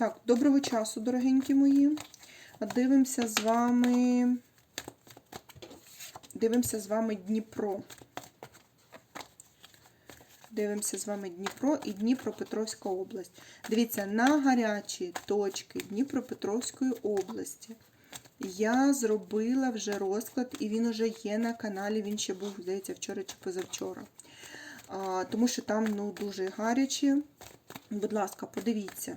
Так, доброго часу, дорогенькі мої. Дивимося з вами. Дивимося з вами Дніпро. Дивимося з вами Дніпро і Дніпропетровська область. Дивіться, на гарячі точки Дніпропетровської області я зробила вже розклад, і він вже є на каналі. Він ще був, здається, вчора чи позавчора. А, тому що там ну, дуже гарячі. Будь ласка, подивіться.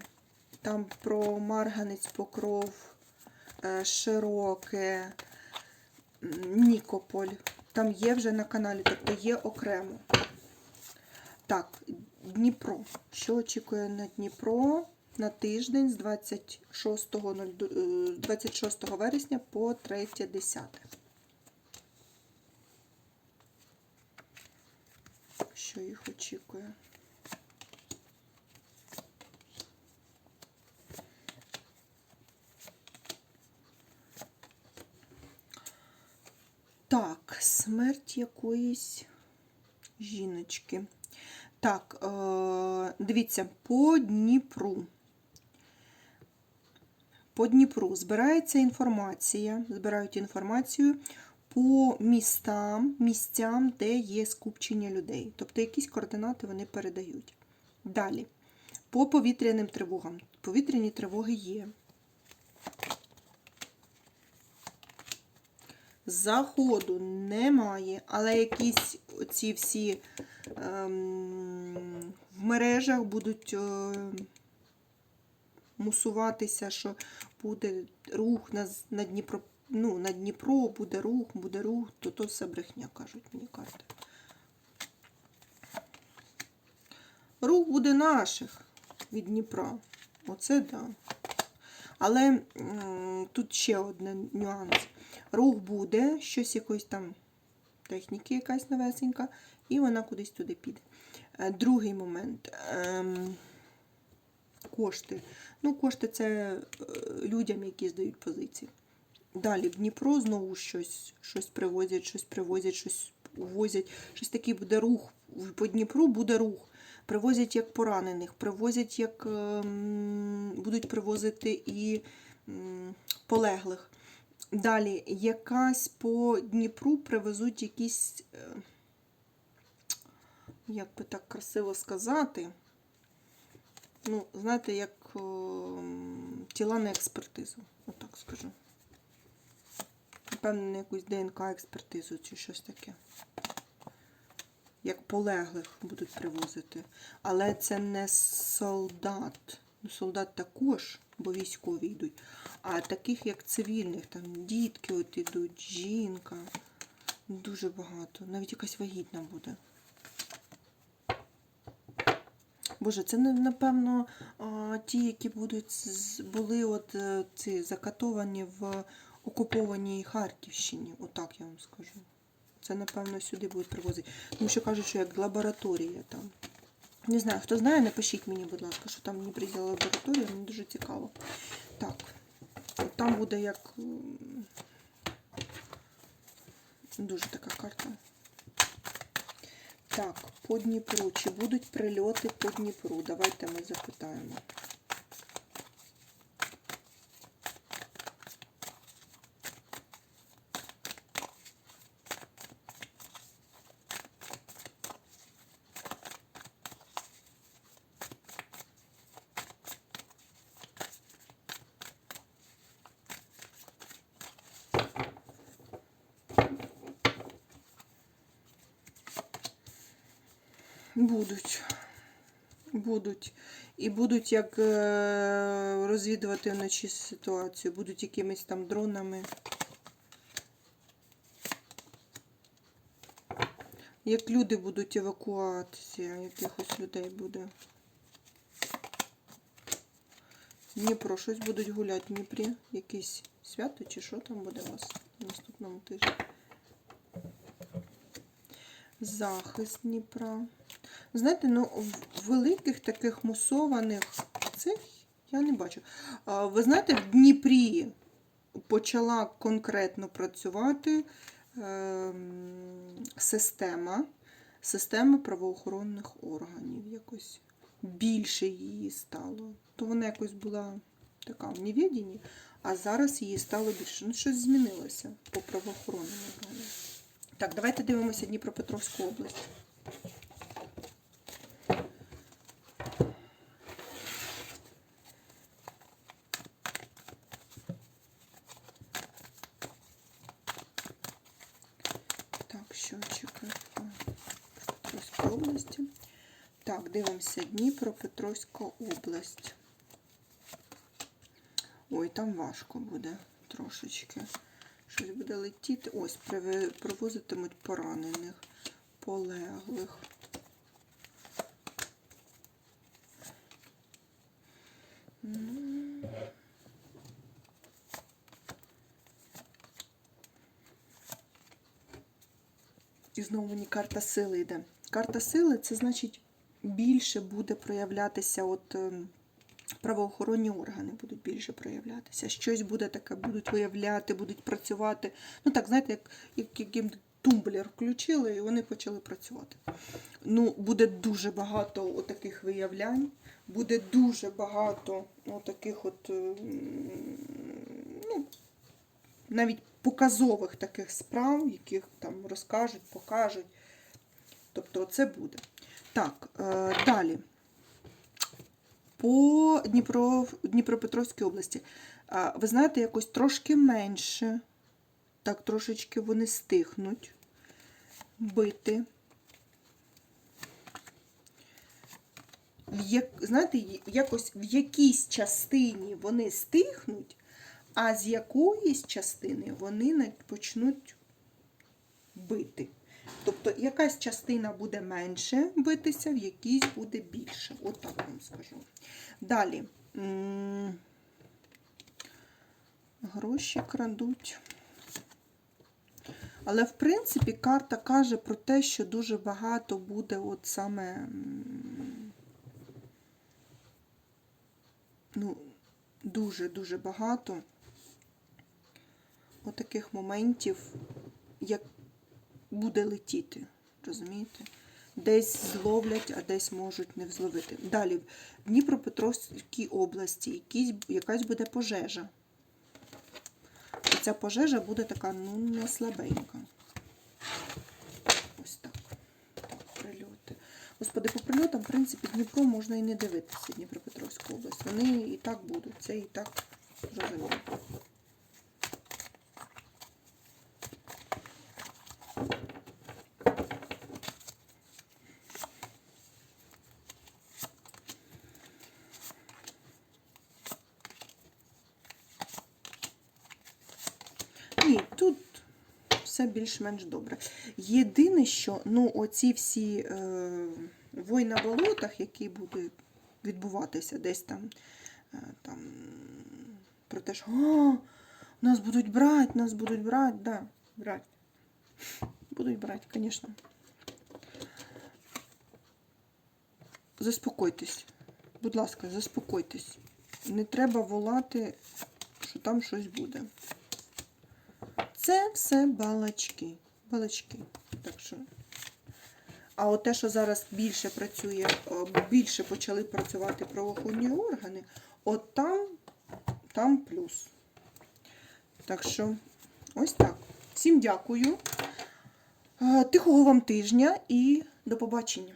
Там про Марганець, Покров, е, Широке, Нікополь. Там є вже на каналі, тобто є окремо. Так, Дніпро. Що очікує на Дніпро на тиждень з 26, 26 вересня по 3.10. Що їх очікує? Так, смерть якоїсь жіночки. Так, е, дивіться, по Дніпру. По Дніпру збирається інформація, збирають інформацію по містам, місцям, де є скупчення людей. Тобто якісь координати вони передають. Далі, по повітряним тривогам. Повітряні тривоги є. Заходу немає, але якісь ці всі ем, в мережах будуть е, мусуватися, що буде рух на, на Дніпро, ну, на Дніпро, буде рух, буде рух, то то все брехня, кажуть мені карти. Рух буде наших від Дніпра. Оце да. Але м, тут ще один нюанс. Рух буде, щось якоїсь там техніки якась новесенька, і вона кудись туди піде. Е, Другий момент. Ем, кошти. Ну, кошти це е, людям, які здають позиції. Далі в Дніпро знову щось, щось привозять, щось привозять, щось увозять. Щось такий буде рух. По Дніпру буде рух. Привозять як поранених, привозять як ем, будуть привозити і полеглих. Далі, якась по Дніпру привезуть якісь, е, як би так красиво сказати, ну, знаєте, як е, тіла на експертизу, отак скажу. Напевно, на якусь ДНК-експертизу чи щось таке. Як полеглих будуть привозити. Але це не солдат. Ну, солдат також, бо військові йдуть. А таких, як цивільних, там дітки от ідуть, жінка. Дуже багато. Навіть якась вагітна буде. Боже, це напевно ті, які будуть були от е, ці закатовані в окупованій Харківщині. Отак я вам скажу. Це, напевно, сюди будуть привозити. Тому що кажуть, що як лабораторія там. Не знаю, хто знає, напишіть мені, будь ласка, що там в Дніпрі є лабораторія, мені дуже цікаво. Так, от там буде як м, дуже така карта. Так, по Дніпру. Чи будуть прильоти по Дніпру? Давайте ми запитаємо. Будуть. Будуть. І будуть як е, розвідувати вночі ситуацію, будуть якимись там дронами. Як люди будуть евакуація, якихось людей буде. Дніпро, щось будуть гуляти в Дніпрі. Якесь свято чи що там буде у вас на наступному тижні? Захист Дніпра. Знаєте, ну, великих таких мусованих цих я не бачу. Ви знаєте, в Дніпрі почала конкретно працювати ем, система, система правоохоронних органів якось. більше її стало. То вона якось була така в невіденні, а зараз її стало більше. Ну, щось змінилося по правоохоронному органу. Так, давайте дивимося Дніпропетровську область. Так, щочики по області. Так, дивимося Дніпропетровська область. Ой, там важко буде трошечки. Щось буде летіти. Ось, привозитимуть поранених, полеглих. М. І знову мені карта сили йде. Карта сили це значить більше буде проявлятися от. ем, правоохоронні органи будуть більше проявлятися. Щось буде таке, будуть виявляти, будуть працювати. Ну так, знаєте, як, як яким тумблер включили, і вони почали працювати. Ну, буде дуже багато отаких виявлянь, буде дуже багато отаких от, ем, ну, навіть показових таких справ, яких там розкажуть, покажуть. Тобто це буде. Так, е, далі по Дніпро, Дніпропетровській області. Ви знаєте, якось трошки менше. Так, трошечки вони стихнуть. Бити. Як, знаєте, якось в якійсь частині вони стихнуть, а з якоїсь частини вони почнуть бити. Тобто якась частина буде менше битися, в якійсь буде більше. От так вам скажу. Далі. Гроші крадуть. Але, в принципі, карта каже про те, що дуже багато буде от саме. Ну, дуже-дуже багато отаких моментів, як буде летіти. Розумієте? Десь зловлять, а десь можуть не взловити. Далі, в Дніпропетровській області якісь, якась буде пожежа. І ця пожежа буде така, ну, не слабенька. Ось так. так. Прильоти. Господи, по прильотам, в принципі, Дніпро можна і не дивитися, Дніпропетровську область. Вони і так будуть. Це і так зрозуміло. Ні, тут все більш-менш добре. Єдине, що ну, оці всі е, вой на болотах, які будуть відбуватися десь там, е, там про те, що «А, нас будуть брати, нас будуть брати, да, брати. Будуть брати, звісно. Заспокойтесь. Будь ласка, заспокойтесь. Не треба волати, що там щось буде. Це все балачки. Балачки. Так що. А от те, що зараз більше працює, більше почали працювати правоохоронні органи, от там, там плюс. Так що, ось так. Всім дякую. Е, Тихого вам тижня і до побачення.